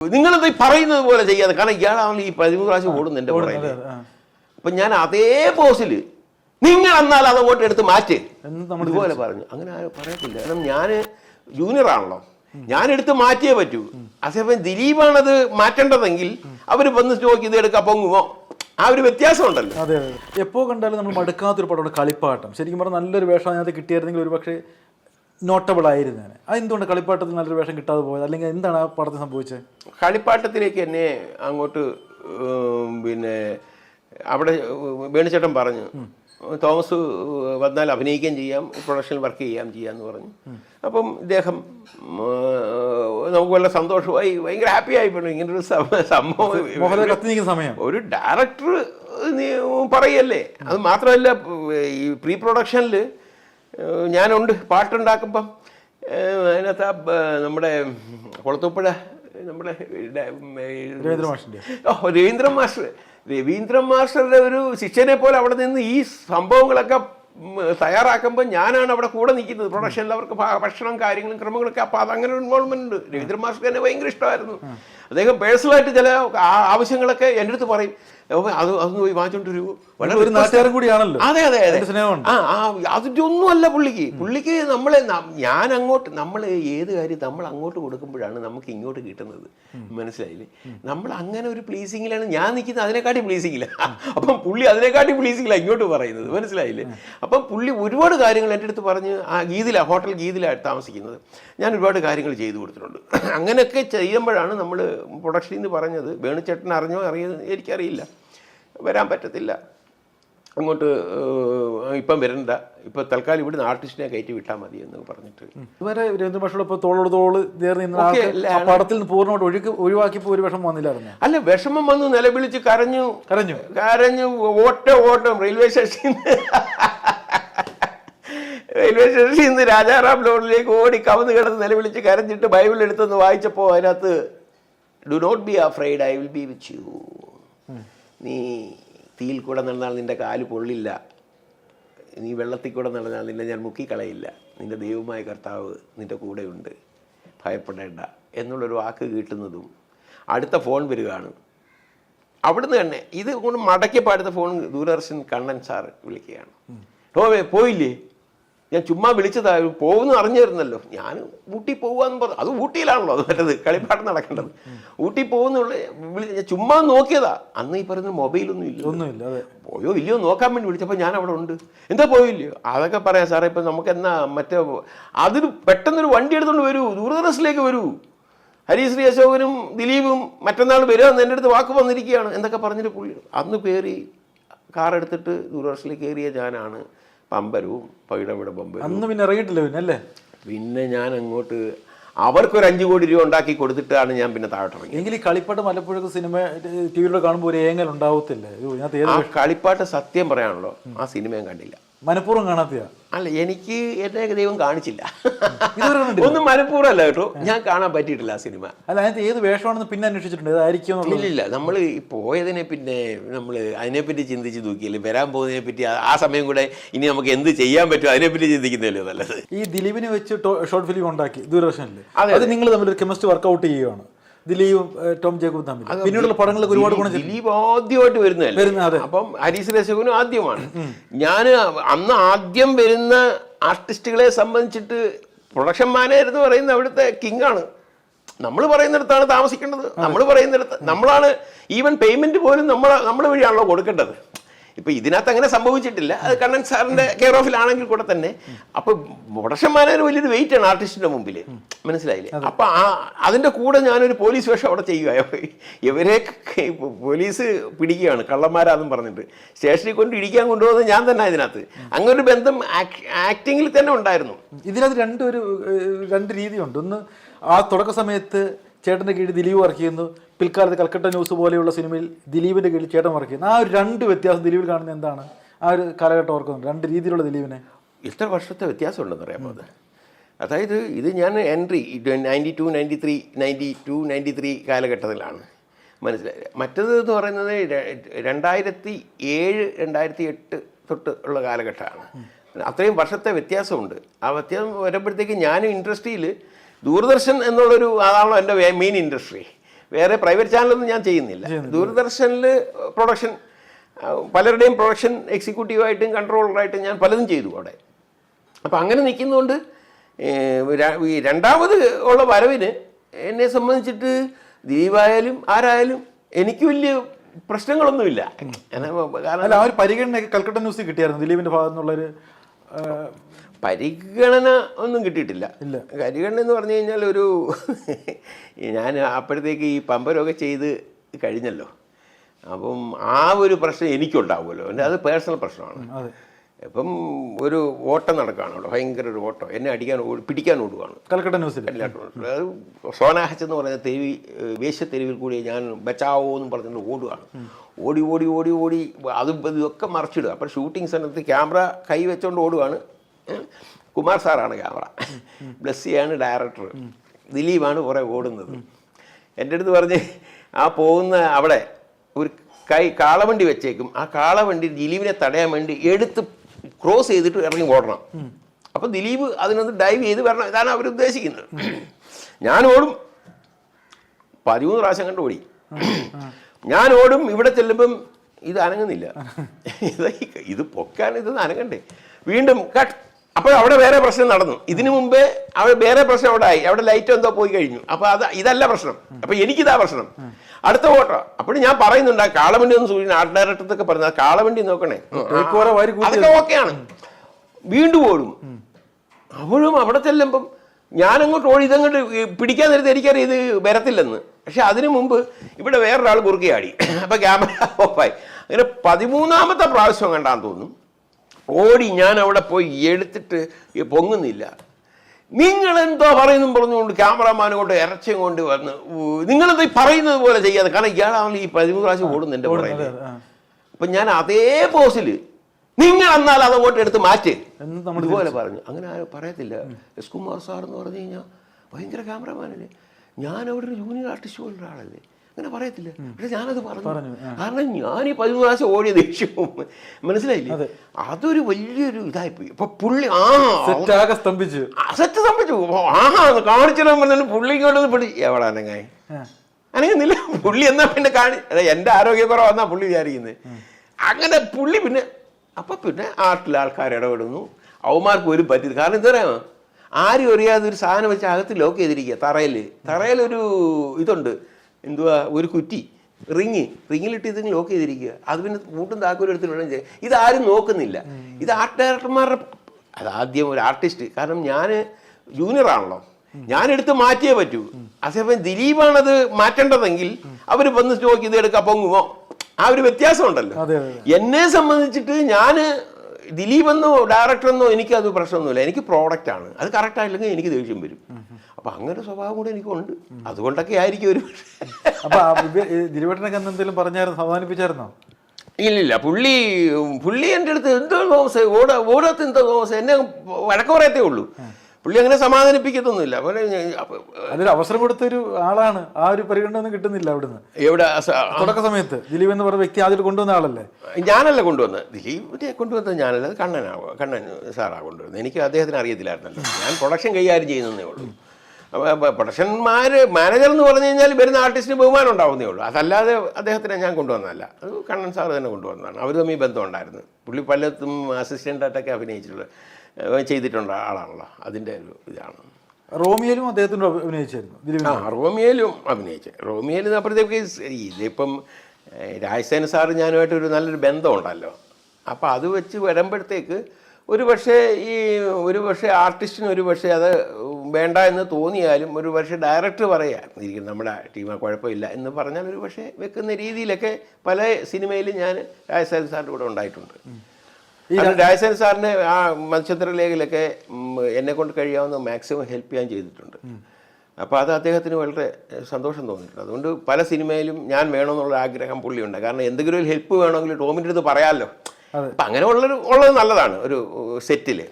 നിങ്ങളത് പറയുന്നത് പോലെ ചെയ്യാതെ കാരണം ഇയാളാണല്ലോ ഈ പതിമൂന്ന് പ്രാവശ്യം ഓടുന്നു എന്റെ പറയുന്നത് അപ്പൊ ഞാൻ അതേ പോസിൽ നിങ്ങൾ എന്നാൽ അത് വോട്ട് എടുത്ത് മാറ്റ്. ഇതുപോലെ പറഞ്ഞു. അങ്ങനെ ആരും പറയത്തില്ല. കാരണം ഞാൻ ജൂനിയർ ആണല്ലോ. ഞാൻ എടുത്ത് മാറ്റിയേ പറ്റൂ. അതേപോലെ ദിലീപാണത് മാറ്റേണ്ടതെങ്കിൽ അവർ വന്ന് നോക്കി ഇത് എടുക്കാൻ പൊങ്ങുമോ ആ ഒരു വ്യത്യാസം ഉണ്ടല്ലോ അതെ അതെ. എപ്പോ കണ്ടാലും നമ്മൾ മടുക്കാത്തൊരു പടമാണ് കളിപ്പാട്ടം. ശരിക്കും പറഞ്ഞാൽ നല്ലൊരു വേഷം അതിനകത്ത് കിട്ടിയായിരുന്നെങ്കിൽ ഒരു പക്ഷേ നോട്ടബിൾ ആയിരുന്നേനെ അതെന്തുകൊണ്ട് കളിപ്പാട്ടത്തിൽ നല്ലൊരു വേഷം കിട്ടാതെ പോയത്? അല്ലെങ്കിൽ എന്താണ് ആ പടത്തിൽ സംഭവിച്ചത്? കളിപ്പാട്ടത്തിലേക്ക് എന്നെ അങ്ങോട്ട് പിന്നെ അവിടെ വേണിച്ചേട്ടൻ പറഞ്ഞു തോമസ് വന്നാൽ അഭിനയിക്കുകയും ചെയ്യാം പ്രൊഡക്ഷൻ വർക്ക് ചെയ്യാം ചെയ്യാമെന്ന് പറഞ്ഞു. അപ്പം ഇദ്ദേഹം നമുക്ക് വല്ല സന്തോഷമായി ഭയങ്കര ഹാപ്പി ആയിപ്പോയി ഇങ്ങനൊരു ഒരു സംഭവം. സമയം. ഒരു ഡയറക്ടർ പറയല്ലേ അത് മാത്രമല്ല ഈ പ്രീ പ്രൊഡക്ഷനിൽ ഞാനുണ്ട്. പാട്ടുണ്ടാക്കുമ്പം അതിനകത്ത് ആ നമ്മുടെ കൊളത്തൂപ്പുഴ നമ്മുടെ ഓ രവീന്ദ്രൻ മാസ്റ്റർ രവീന്ദ്രൻ മാസ്റ്ററുടെ ഒരു ശിഷ്യനെ പോലെ അവിടെ നിന്ന് ഈ സംഭവങ്ങളൊക്കെ തയ്യാറാക്കുമ്പോൾ ഞാനാണ് അവിടെ കൂടെ നിൽക്കുന്നത്. പ്രൊഡക്ഷനിൽ അവർക്ക് ഭക്ഷണം കാര്യങ്ങളും ക്രമങ്ങളൊക്കെ. അപ്പോൾ അതങ്ങനെ ഒരു ഇൻവോൾവ്മെന്റ് ഉണ്ട്. രവീന്ദ്രൻ മാസ്റ്റർ എന്നെ ഭയങ്കര ഇഷ്ടമായിരുന്നു. അദ്ദേഹം പേഴ്സണലായിട്ട് ചില ആവശ്യങ്ങളൊക്കെ എന്റെ അടുത്ത് പറയും. അത് അതൊന്ന് പോയി വാങ്ങിച്ചോണ്ട് വരൂ വളരെ ഒരു നാട്ടുകാരൻ കൂടിയാണല്ലോ. അതെ അതെ അതെ. സ്നേഹമുണ്ട്. ആ ആ അതിന്റെ ഒന്നുമല്ല പുള്ളിക്ക്. പുള്ളിക്ക് നമ്മളെ ഞാൻ അങ്ങോട്ട് നമ്മൾ ഏത് കാര്യം നമ്മൾ അങ്ങോട്ട് കൊടുക്കുമ്പോഴാണ് നമുക്ക് ഇങ്ങോട്ട് കിട്ടുന്നത്. മനസ്സിലായില്ലേ? നമ്മൾ അങ്ങനെ ഒരു പ്ലീസിങ്ങിലാണ് ഞാൻ നിൽക്കുന്നത് അതിനെക്കാട്ടി പ്ലീസിങ്ങില്ല അപ്പം പുള്ളി അതിനെക്കാട്ടി പ്ലീസിങ്ങില്ല ഇങ്ങോട്ട് പറയുന്നത്. മനസ്സിലായില്ലേ? അപ്പം പുള്ളി ഒരുപാട് കാര്യങ്ങൾ എന്റെ അടുത്ത് പറഞ്ഞ് ആ ഗീതില ഹോട്ടൽ ഗീതിലാണ് താമസിക്കുന്നത്. ഞാൻ ഒരുപാട് കാര്യങ്ങൾ ചെയ്തു കൊടുത്തിട്ടുണ്ട്. അങ്ങനെയൊക്കെ ചെയ്യുമ്പോഴാണ് നമ്മൾ പ്രൊഡക്ഷനിൽ നിന്ന് പറഞ്ഞത് വേണുചേട്ടൻ അറിഞ്ഞോ അറിയോ എനിക്കറിയില്ല. വരാൻ പറ്റത്തില്ല. അങ്ങോട്ട് ഇപ്പം വരണ്ട. ഇപ്പം തൽക്കാലം ഇവിടുന്ന് ആർട്ടിസ്റ്റിനെ കയറ്റി വിട്ടാൽ മതി എന്ന് പറഞ്ഞിട്ട്. ഇതുവരെ രവീന്ദ്ര ഭാഷയുടെ ഇപ്പോൾ തോളോട് തോൾ ചേർന്ന് നിന്ന പടത്തിൽ നിന്ന് പൂർണമായിട്ട് ഒഴുക്ക് ഒഴിവാക്കിയപ്പോൾ ഒരു വിഷമം വന്നില്ലായിരുന്നു? അല്ല വിഷമം വന്ന് നിലവിളിച്ച് കരഞ്ഞു. കരഞ്ഞു. കരഞ്ഞു ഓട്ട ഓട്ടം. റെയിൽവേ സ്റ്റേഷനിൽ റെയിൽവേ സ്റ്റേഷനിൽ നിന്ന് രാജാറാം ലോഡിലേക്ക് ഓടി കവന്ന് കിടന്ന് നിലവിളിച്ച് കരഞ്ഞിട്ട് ബൈബിൾ എടുത്തെന്ന് വായിച്ചപ്പോൾ അതിനകത്ത് do not be afraid I will be with you നീ തീയിൽ കൂടെ നടന്നാൽ നിന്റെ കാൽ പൊള്ളില്ല. നീ വെള്ളത്തിൽ കൂടെ നടന്നാൽ നിന്നെ ഞാൻ മുക്കിക്കളയില്ല നിന്റെ ദൈവമായ കർത്താവ് നിന്റെ കൂടെയുണ്ട് ഭയപ്പെടേണ്ട എന്നുള്ളൊരു വാക്ക് കിട്ടുന്നതും അടുത്ത ഫോൺ വരികയാണ് അവിടുന്ന് തന്നെ ഇത് കൊണ്ട് മടക്കിയപ്പോൾ അടുത്ത ഫോൺ ദൂരദർശൻ കണ്ണൻ സാർ വിളിക്കുകയാണ്. ഓ പോയില്ലേ? ഞാൻ ചുമ്മാ വിളിച്ചതായിരുന്നു പോകുന്നു അറിഞ്ഞിരുന്നല്ലോ. ഞാൻ ഊട്ടി പോവാന്ന് പറഞ്ഞു. അത് ഊട്ടിയിലാണല്ലോ അത് മറ്റത് കളിപ്പാട്ടം നടക്കേണ്ടത്. ഊട്ടി പോകുന്നുള്ള ഞാൻ ചുമ്മാ നോക്കിയതാ. അന്ന് ഈ പറയുന്ന മൊബൈലൊന്നും ഇല്ല ഒന്നുമില്ല പോയോ ഇല്ലയോ നോക്കാൻ വേണ്ടി വിളിച്ചപ്പോൾ ഞാൻ അവിടെ ഉണ്ട് എന്താ പോയില്ലയോ അതൊക്കെ പറയാം സാറേ ഇപ്പം നമുക്ക് എന്നാ മറ്റേ അതിന് പെട്ടെന്നൊരു വണ്ടി എടുത്തുകൊണ്ട് വരൂ ദൂരദർശനിലേക്ക് വരൂ. ഹരിശ്രീ അശോകനും ദിലീപും മറ്റന്നാൾ വരുമെന്ന് എന്റെ അടുത്ത് വാക്ക് വന്നിരിക്കുകയാണ്. എന്തൊക്കെ പറഞ്ഞിട്ട് പുള്ളി അന്ന് കയറി കാർ എടുത്തിട്ട് ദൂരദർശനിലേക്ക് കയറിയ ഞാനാണ്. പമ്പരവും പൈടവിടെ പമ്പരവും. അന്ന് പിന്നെ ഇറങ്ങിയിട്ടില്ല പിന്നെ അല്ലേ? പിന്നെ ഞാൻ അങ്ങോട്ട് അവർക്കൊരു അഞ്ച് കോടി രൂപ ഉണ്ടാക്കി കൊടുത്തിട്ടാണ് ഞാൻ പിന്നെ താഴോട്ട് ഇറങ്ങിയത്. എങ്കിൽ ഈ കളിപ്പാട്ട് മലപ്പുഴ സിനിമ ടി വിയിലൂടെ കാണുമ്പോൾ ഒരു ഏങ്ങൽ ഉണ്ടാവത്തില്ല? കളിപ്പാട്ട് സത്യം പറയാണല്ലോ ആ സിനിമ ഞാൻ കണ്ടില്ല. മനഃപൂർവം കാണാത്തയാ. അല്ല എനിക്ക് എന്നെ ദൈവം കാണിച്ചില്ല. ഒന്നും മനഃപൂർവം അല്ല കേട്ടോ. ഞാൻ കാണാൻ പറ്റിയിട്ടില്ല ആ സിനിമ. അല്ല അതിനകത്ത് ഏത് വേഷമാണെന്ന് പിന്നെ അന്വേഷിച്ചിട്ടുണ്ട്. ഇതായിരിക്കും ഇല്ലില്ല നമ്മൾ പോയതിനെ പിന്നെ നമ്മൾ അതിനെപ്പറ്റി ചിന്തിച്ച് നോക്കിയില്ലേ വരാൻ പോകുന്നതിനെ പറ്റി ആ- സമയം കൂടെ ഇനി നമുക്ക് എന്ത് ചെയ്യാൻ പറ്റും അതിനെപ്പറ്റി ചിന്തിക്കുന്നതല്ലേ നല്ലത്? ഈ ദിലീപിനെ വെച്ച് ഷോർട്ട് ഫിലിം ഉണ്ടാക്കി. ദൂരദർശനിൽ അതെ, അത് നിങ്ങൾ തമ്മിൽ ഒരു കെമിസ്ട്രി വർക്കൗട്ട് ചെയ്യുകയാണ് ദിലീപും ടോം ജേക്കബും തമ്മിൽ പിന്നീടുള്ള പടങ്ങൾക്ക് ഒരുപാട് ഗുണം ദിലീപ് ആദ്യമായിട്ട് വരുന്നതല്ലേ? അപ്പം ഹരീസ് രസകനും ആദ്യമാണ്. ഞാൻ അന്ന് ആദ്യം വരുന്ന ആർട്ടിസ്റ്റുകളെ സംബന്ധിച്ചിട്ട് പ്രൊഡക്ഷൻ മാനേജർ എന്ന് പറയുന്ന അവിടുത്തെ കിങ് ആണ് നമ്മൾ പറയുന്നിടത്താണ് താമസിക്കേണ്ടത്. നമ്മൾ പറയുന്നിടത്ത് നമ്മളാണ് ഈവൻ പേയ്മെന്റ് പോലും നമ്മൾ നമ്മുടെ വഴിയാണല്ലോ കൊടുക്കേണ്ടത്. ഇപ്പൊ ഇതിനകത്ത് അങ്ങനെ സംഭവിച്ചിട്ടില്ല. അത് കണ്ണൻ സാറിന്റെ കെയർ ഓഫിലാണെങ്കിൽ കൂടെ തന്നെ. അപ്പൊ പ്രൊഡക്ഷൻ മാനേജർ വലിയൊരു വെയിറ്റ് ആണ് ആർട്ടിസ്റ്റിന്റെ മുമ്പിൽ. മനസ്സിലായില്ലേ? അപ്പൊ ആ അതിന്റെ കൂടെ ഞാനൊരു പോലീസ് വേഷം അവിടെ ചെയ്യുക ഇവരെ പോലീസ് പിടിക്കുകയാണ്. കള്ളന്മാരാന്നും പറഞ്ഞിട്ട്. സ്റ്റേഷനിൽ കൊണ്ട് ഇടിക്കാൻ കൊണ്ടുപോകുന്നത് ഞാൻ തന്നെ ഇതിനകത്ത്. അങ്ങനെ ഒരു ബന്ധം ആക്ടിങ്ങിൽ തന്നെ ഉണ്ടായിരുന്നു. ഇതിനകത്ത് രണ്ട് ഒരു രണ്ട് രീതിയുണ്ട്. ഒന്ന് ആ തുടക്ക സമയത്ത് ചേട്ടന്റെ കീഴിൽ ദിലീപ് വർക്ക് ചെയ്യുന്നു. പിൽക്കാലത്ത് കൽക്കട്ട ന്യൂസ് പോലെയുള്ള സിനിമയിൽ ദിലീപിന്റെ കീഴിൽ ചേട്ടൻ വർക്ക് ചെയ്യുന്നു. ആ ഒരു രണ്ട് വ്യത്യാസം ദിലീപിൽ കാണുന്നത് എന്താണ്? ആ ഒരു കാലഘട്ടം ഓർക്കുന്നുണ്ട്? രണ്ട് രീതിയിലുള്ള ദിലീപിനെ. ഇത്ര വർഷത്തെ വ്യത്യാസം ഉണ്ടെന്ന് അറിയാമോ അത്. അതായത് ഇത് ഞാൻ entry ninety two ninety three ninety two ninety three കാലഘട്ടത്തിലാണ്. മനസ്സിലായി? മറ്റത് എന്ന് പറയുന്നത് രണ്ടായിരത്തി ഏഴ് രണ്ടായിരത്തി എട്ട് തൊട്ട് ഉള്ള കാലഘട്ടമാണ്. അത്രയും വർഷത്തെ വ്യത്യാസമുണ്ട്. ആ വ്യത്യാസം വരുമ്പോഴത്തേക്ക് ഞാനും ഇൻഡസ്ട്രിയിൽ ദൂരദർശൻ എന്നുള്ളൊരു അതാണല്ലോ എന്റെ മെയിൻ ഇൻഡസ്ട്രി വേറെ പ്രൈവറ്റ് ചാനലൊന്നും ഞാൻ ചെയ്യുന്നില്ല. ദൂരദർശനിൽ പ്രൊഡക്ഷൻ പലരുടെയും പ്രൊഡക്ഷൻ എക്സിക്യൂട്ടീവായിട്ടും കൺട്രോളറായിട്ടും ഞാൻ പലതും ചെയ്തു അവിടെ. അപ്പം അങ്ങനെ നിൽക്കുന്നതുകൊണ്ട് ഈ രണ്ടാമത് ഉള്ള വരവിന് എന്നെ സംബന്ധിച്ചിട്ട് ദിലീപായാലും ആരായാലും എനിക്ക് വലിയ പ്രശ്നങ്ങളൊന്നുമില്ല. കാരണം ആ ഒരു പരിഗണന കൽക്കട്ട ന്യൂസിൽ കിട്ടിയായിരുന്നു ദിലീപിന്റെ ഭാഗത്തുനിന്നുള്ളൊരു പരിഗണന ഒന്നും കിട്ടിയിട്ടില്ല. പരിഗണന എന്ന് പറഞ്ഞു കഴിഞ്ഞാൽ ഒരു ഞാൻ അപ്പോഴത്തേക്ക് ഈ പമ്പരമൊക്കെ ചെയ്ത് കഴിഞ്ഞല്ലോ. അപ്പം ആ ഒരു പ്രശ്നം എനിക്കുണ്ടാവുമല്ലോ. എന്റെ അത് പേഴ്സണൽ പ്രശ്നമാണ്. ഇപ്പം ഒരു ഓട്ടം നടക്കുകയാണല്ലോ ഭയങ്കര ഒരു ഓട്ടം. എന്നെ അടിക്കാൻ ഓടി പിടിക്കാൻ ഓടുകയാണ് കൽക്കട്ട ന്യൂസിൽ അത് സോനാഹച്ച് എന്ന് പറഞ്ഞ തെരുവി വേശ്യത്തെരുവിൽ കൂടി ഞാൻ ബച്ചാവോ എന്ന് പറഞ്ഞിട്ട് ഓടുകയാണ് ഓടി ഓടി ഓടി ഓടി അതും ഇതൊക്കെ മറച്ചിടുക. അപ്പോൾ ഷൂട്ടിംഗ് സമയത്ത് ക്യാമറ കൈ വെച്ചുകൊണ്ട് ഓടുകയാണ് കുമാർ സാറാണ് ക്യാമറ. ബ്ലസ്സിയാണ് ഡയറക്ടർ. ദിലീപാണ് കുറേ ഓടുന്നത്. എന്റെ അടുത്ത് പറഞ്ഞ് ആ പോകുന്ന അവിടെ ഒരു കൈ കാളവണ്ടി വെച്ചേക്കും. ആ കാളവണ്ടി ദിലീപിനെ തടയാൻ വേണ്ടി എടുത്ത് ക്രോസ് ചെയ്തിട്ട് ഇറങ്ങി ഓടണം. അപ്പം ദിലീപ് അതിനൊന്ന് ഡൈവ് ചെയ്ത് വരണം. ഇതാണ് അവർ ഉദ്ദേശിക്കുന്നത്. ഞാൻ ഓടും. പതിമൂന്ന് പ്രാവശ്യം കണ്ട് ഓടി. ഞാൻ ഓടും. ഇവിടെ ചെല്ലുമ്പം ഇത് അനങ്ങുന്നില്ല. ഇത് ഇത് പൊക്കാൻ ഇത് അനങ്ങണ്ടേ. വീണ്ടും കട്ട്. അപ്പോൾ അവിടെ വേറെ പ്രശ്നം നടന്നു. ഇതിനു മുമ്പേ അവിടെ വേറെ പ്രശ്നം അവിടെ ആയി. അവിടെ ലൈറ്റ് എന്തോ പോയി കഴിഞ്ഞു. അപ്പോൾ അത് ഇതല്ല പ്രശ്നം. അപ്പോൾ എനിക്കിതാ പ്രശ്നം. അടുത്ത വോട്ടോ അപ്പോൾ ഞാൻ പറയുന്നുണ്ട് ആ കാളവണ്ടി ഒന്ന് സൂചന ആർട്ട് ഡയറക്ടർത്തൊക്കെ പറഞ്ഞു കാളവണ്ടി നോക്കണേ. അതൊക്കെ ഓക്കെയാണ് വീണ്ടും ഓടും. അവളും അവിടെ ചെല്ലുമ്പം ഞാനങ്ങോട്ട് ഓടി ഇതങ്ങോട്ട് പിടിക്കാൻ നേരത്തെ എനിക്കറിയാം ഇത് വരത്തില്ലെന്ന്. പക്ഷെ അതിനു മുമ്പ് ഇവിടെ വേറൊരാൾ കുറുക്കിയാടി അപ്പം ക്യാമറ ഓഫായി അങ്ങനെ പതിമൂന്നാമത്തെ പ്രാവശ്യം കണ്ടാന്ന് തോന്നും ഓടി ഞാൻ അവിടെ പോയി എടുത്തിട്ട് പൊങ്ങുന്നില്ല. നിങ്ങൾ എന്തോ പറയുന്നു പറഞ്ഞുകൊണ്ട് ക്യാമറമാനെ കൊണ്ട് ഇറച്ചയും കൊണ്ട് വന്ന് നിങ്ങളെന്തോ ഈ പറയുന്നത് പോലെ ചെയ്യാതെ കാരണം ഇയാളാണ് ഈ പതിമൂന്ന് പ്രാവശ്യം ഓടുന്നു എന്റെ പറയുന്നത് അപ്പൊ ഞാൻ അതേ പോസിൽ നിങ്ങൾ എന്നാൽ അത് വോട്ട് എടുത്ത് മാറ്റ് ഇതുപോലെ പറഞ്ഞു. അങ്ങനെ ആരും പറയത്തില്ല. എസ് കുമാർ സാർ എന്ന് പറഞ്ഞു കഴിഞ്ഞാൽ ഭയങ്കര ക്യാമറമാനല്ലേ? ഞാൻ അവിടെ ഒരു ജൂനിയർ ആർട്ടിസ്റ്റ് പോലുള്ള ആളല്ലേ അങ്ങനെ പറയത്തില്ല. പക്ഷെ ഞാനത് പറഞ്ഞു. കാരണം ഞാൻ ഈ പതിമൂന്ന് പ്രാവശ്യം ഓടിയ ദേഷ്യവും മനസ്സിലായില്ലേ? അതൊരു വലിയൊരു ഇതായിപ്പോയി. അപ്പൊ പുള്ളി ആ സ്തംഭിച്ചു. അസറ്റ് സ്തംഭിച്ചു. ആഹാ കാണിച്ചിടാൻ പറഞ്ഞു പുള്ളി ഇങ്ങോട്ട് പിടി എവിടെ അനങ്ങായി? ആ. അനങ്ങുന്നില്ല. പുള്ളി എന്നാ പിന്നെ കാണി അതെ എന്റെ ആരോഗ്യക്കുറവെന്നാ പുള്ളി വിചാരിക്കുന്നത് അങ്ങനെ പുള്ളി പിന്നെ അപ്പൊ പിന്നെ ആട്ടിലെ ആൾക്കാർ ഇടപെടുന്നു. അവന്മാർക്ക് ഒരു പറ്റിയത്. കാരണം എന്താ പറയാ ആരും അറിയാതെ ഒരു സാധനം വെച്ച് അകത്ത് ലോക്ക് ചെയ്തിരിക്കുക തറയിൽ ഒരു ഇതുണ്ട്. എന്തുവാ ഒരു കുറ്റി റിങ് റിങ്ങിലിട്ട് ഇത് ലോക്ക് ചെയ്തിരിക്കുക. അത് പിന്നെ കൂട്ടും താക്കോലും എടുത്ത് വേണം ചെയ്യാൻ ഇതാരും നോക്കുന്നില്ല. ഇത് ആർട്ട് ഡയറക്ടർമാരുടെ അത് ആദ്യം ഒരു ആർട്ടിസ്റ്റ് കാരണം ഞാൻ ജൂനിയർ ആണല്ലോ. ഞാൻ എടുത്ത് മാറ്റിയേ പറ്റൂ. അതേപോലെ ദിലീപാണത് മാറ്റേണ്ടതെങ്കിൽ അവർ വന്ന് നോക്കി ഇത് എടുക്കാൻ പൊങ്ങുമോ ആ ഒരു വ്യത്യാസം ഉണ്ടല്ലോ എന്നെ സംബന്ധിച്ചിട്ട് ഞാൻ ദിലീപ് എന്നോ ഡയറക്ടർ എന്നോ എനിക്ക് അത് പ്രശ്നമൊന്നുമില്ല. എനിക്ക് പ്രോഡക്റ്റ് ആണ് അത് കറക്റ്റ് ആയില്ലെങ്കിൽ എനിക്ക് ദേഷ്യം വരും. അപ്പൊ അങ്ങനെ സ്വഭാവം കൂടെ എനിക്കുണ്ട്. അതുകൊണ്ടൊക്കെ ആയിരിക്കും ഒരു അപ്പൊ ദിലീപേട്ടനൊക്കെ എന്തെങ്കിലും പറഞ്ഞായിരുന്നു? സമാധാനിപ്പിച്ചായിരുന്നോ ഇല്ലില്ല. പുള്ളി പുള്ളി എന്റെ അടുത്ത് എന്തോ തോമസ് ഓട ഓടത്ത് എന്തോ തോമസ് എന്നെ വഴക്ക് പറയത്തേ ഉള്ളൂ. പുള്ളി അങ്ങനെ സമാധാനിപ്പിക്കത്തൊന്നുമില്ല. അതിന് അവസരം കൊടുത്ത ഒരു ആളാണ്. ആ ഒരു പരിഗണന ഒന്നും കിട്ടുന്നില്ല അവിടുന്ന്. എവിടെ? തുടക്ക സമയത്ത് ദിലീപ് എന്ന് പറഞ്ഞ വ്യക്തി ആദ്യം കൊണ്ടുവന്ന ആളല്ലേ? ഞാനല്ല കൊണ്ടുവന്നത്. ദിലീപിനെ കൊണ്ടുവന്നത് ഞാനല്ല. അത് കണ്ണനാ കണ്ണൻ സാറാണ് കൊണ്ടുവരുന്നത്. എനിക്ക് അദ്ദേഹത്തിന് അറിയത്തില്ലായിരുന്നല്ലോ. ഞാൻ പ്രൊഡക്ഷൻ കൈകാര്യം ചെയ്യുന്നതേ ഉള്ളൂ. പ്രൊഡക്ഷന്മാർ മാനേജർ എന്ന് പറഞ്ഞു കഴിഞ്ഞാൽ വരുന്ന ആർട്ടിസ്റ്റിന് ബഹുമാനം ഉണ്ടാവുന്നേ ഉള്ളൂ. അതല്ലാതെ അദ്ദേഹത്തിനെ ഞാൻ കൊണ്ടുവന്നതല്ല. അത് കണ്ണൻ സാർ തന്നെ കൊണ്ടുവന്നതാണ്. അവർ തമ്മിൽ ബന്ധമുണ്ടായിരുന്നു. പുള്ളി പലത്തും അസിസ്റ്റന്റായിട്ടൊക്കെ അഭിനയിച്ചിട്ടുള്ള ഏഹ് ചെയ്തിട്ടുള്ള ആളാണല്ലോ. അതിന്റെ ഒരു ഇതാണ്. റോമിയയിലും അദ്ദേഹത്തിന്റെ അഭിനയിച്ചായിരുന്നു? ആ റോമിയയിലും അഭിനയിച്ചു. റോമിയയിൽ അപ്പോഴത്തേക്ക് ഇതിപ്പം രാജസേന സാറ് ഞാനുമായിട്ട് ഒരു നല്ലൊരു ബന്ധമുണ്ടല്ലോ. അപ്പോൾ അത് വെച്ച് വരുമ്പോഴത്തേക്ക് ഒരു പക്ഷേ ഈ ഒരു പക്ഷേ ആർട്ടിസ്റ്റിന് ഒരു പക്ഷേ അത് വേണ്ട എന്ന് തോന്നിയാലും ഒരു പക്ഷേ ഡയറക്ടർ പറയാമായിരിക്കും ഇരിക്കും നമ്മുടെ ടീമാ കുഴപ്പമില്ല എന്ന് പറഞ്ഞാൽ ഒരു പക്ഷേ വെക്കുന്ന രീതിയിലൊക്കെ പല സിനിമയിലും ഞാൻ രാജസേന സാറിന്റെ കൂടെ ഉണ്ടായിട്ടുണ്ട്. രാജസേന സാറിന് ആ മത്സ്യത്രലേഖയിലൊക്കെ എന്നെ കൊണ്ട് കഴിയാവുന്ന മാക്സിമം ഹെൽപ്പ് ചെയ്യാൻ ചെയ്തിട്ടുണ്ട്. അപ്പോൾ അത് അദ്ദേഹത്തിന് വളരെ സന്തോഷം തോന്നിയിട്ടുണ്ട്. അതുകൊണ്ട് പല സിനിമയിലും ഞാൻ വേണമെന്നുള്ള ആഗ്രഹം പുള്ളിയുണ്ട്. കാരണം എന്തെങ്കിലും ഒരു ഹെൽപ്പ് വേണമെങ്കിൽ ടോമിന്റെ അടുത്ത് പറയാമല്ലോ. അപ്പം അങ്ങനെ ഉള്ളൊരു ഉള്ളത് നല്ലതാണ് ഒരു സെറ്റിൽ